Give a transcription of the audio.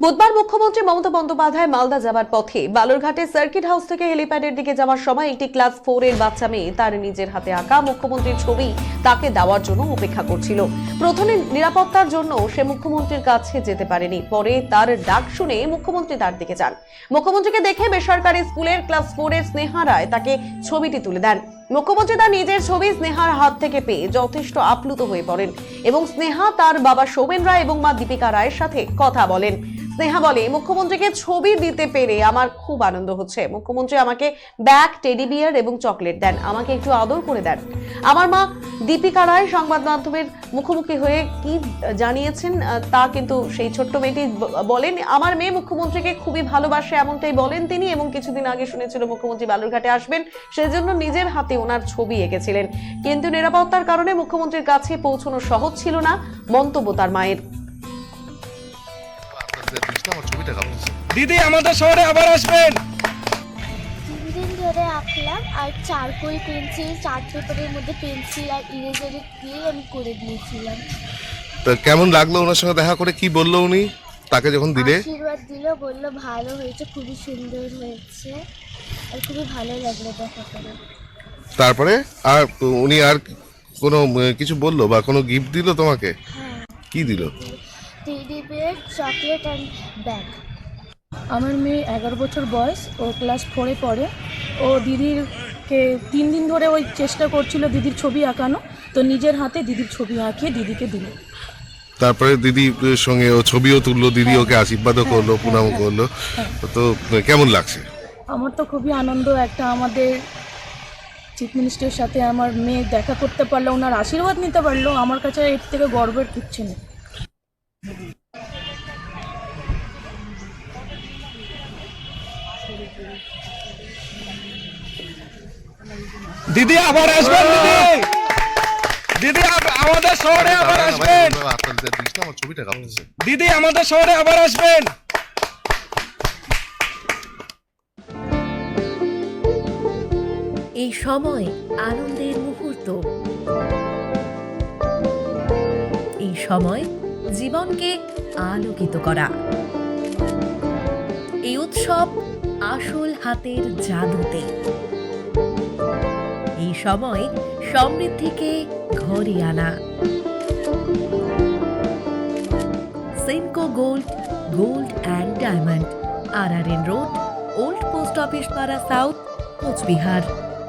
বুধবার মুখ্যমন্ত্রী মমতা বন্দ্যোপাধ্যায় মালদা যাবার পথে বালুরঘাটে সার্কিট হাউস থেকে হেলিপ্যাডের দিকে যাওয়ার সময় একটি ক্লাস ফোর এর বাচ্চা মেয়ে তার নিজের হাতে আঁকা মুখ্যমন্ত্রীর ছবি তাকে দেওয়ার জন্য অপেক্ষা করছিল। প্রথমে নিরাপত্তার জন্য সে মুখ্যমন্ত্রীর কাছে যেতে পারেনি। পরে তার ডাক শুনে মুখ্যমন্ত্রী তার দিকে যান। মুখ্যমন্ত্রীকে দেখে বেসরকারি স্কুলের ক্লাস ফোর এর স্নেহা রায় তাকে ছবিটি তুলে দেন। মুখ্যমন্ত্রী তার নিজের ছবি স্নেহার হাত থেকে পেয়ে যথেষ্ট আপ্লুত হয়ে পড়েন এবং স্নেহা তার বাবা সোমেন রায় এবং মা দীপিকা রায়ের সাথে কথা বলেন। স্নেহা বলে, মুখ্যমন্ত্রীকে ছবি দিতে পেরে আমার খুব আনন্দ হচ্ছে। মুখ্যমন্ত্রী আমাকে ব্যাগ, টেডি বিয়ার এবং চকলেট দেন। আমাকে একটু আদর করে দেন। আমার মা দীপিকা রায় সংবাদ মাধ্যমের মুখোমুখি হয়ে কি জানিয়েছেন তা কিন্তু সেই ছোট্ট মেয়েটি বলেন, আমার মেয়ে মুখ্যমন্ত্রীকে খুবই ভালোবাসে, এমনটাই বলেন তিনি এবং কিছুদিন আগে শুনেছিল মুখ্যমন্ত্রী বালুরঘাটে আসবেন, সেজন্য নিজের হাতে ওনার ছবি এঁকেছিলেন। কিন্তু নিরাপত্তার কারণে মুখ্যমন্ত্রীর কাছে পৌঁছানো সহজ ছিল না মন্তব্য তার মায়ের। দিদি, আমাদের শহরে আবার আসবেন। আর চারকোল পেন্সিল চার্ট পেপারের মধ্যে পেন্সিল আর ইরেজারে দিয়ে আমি করে দিয়েছিলাম। তা কেমন লাগল ওনার সঙ্গে দেখা করে? কি বলল উনি? তাকে যখন দিলে? আশীর্বাদ দিল বলল ভালো হয়েছে খুবই সুন্দর হয়েছে আর খুবই ভালো লাগল দেখা করে। তারপরে আর উনি আর কোনো কিছু বলল বা কোনো গিফট দিল তোমাকে? হ্যাঁ। কি দিল? Teddy bear chocolate and bag আমার মেয়ে এগারো বছর বয়স ও ক্লাস ফোরে পড়ে। ও দিদিরকে তিন দিন ধরে ওই চেষ্টা করছিল দিদির ছবি আঁকানো তো নিজের হাতে দিদির ছবি আঁকিয়ে দিদিকে দিল। তারপরে দিদির সঙ্গে ও ছবিও তুললো দিদি ওকে আশীর্বাদও করল প্রণামও করল। তো কেমন লাগছে? আমার তো খুবই আনন্দ একটা আমাদের চিফ মিনিস্টারের সাথে আমার মেয়ে দেখা করতে পারল ওনার আশীর্বাদ নিতে পারল আমার কাছে এর থেকে গর্বের কিচ্ছু নেই। দিদি আবার আসবেন দিদি। দিদি আমাদের শহরে আবার আসবেন। আমার ছবিটা কাঁপতেছে। দিদি আমাদের শহরে আবার আসবেন। এই সময় আনন্দের মুহূর্ত। এই সময় জীবনকে আলোকিত করা। এই উৎসব আসল হাতের জাদুতে। সময় সমৃদ্ধিকে ঘরে আনা। Senco gold gold and diamond R R N road old post office পাড়া সাউথ কোচবিহার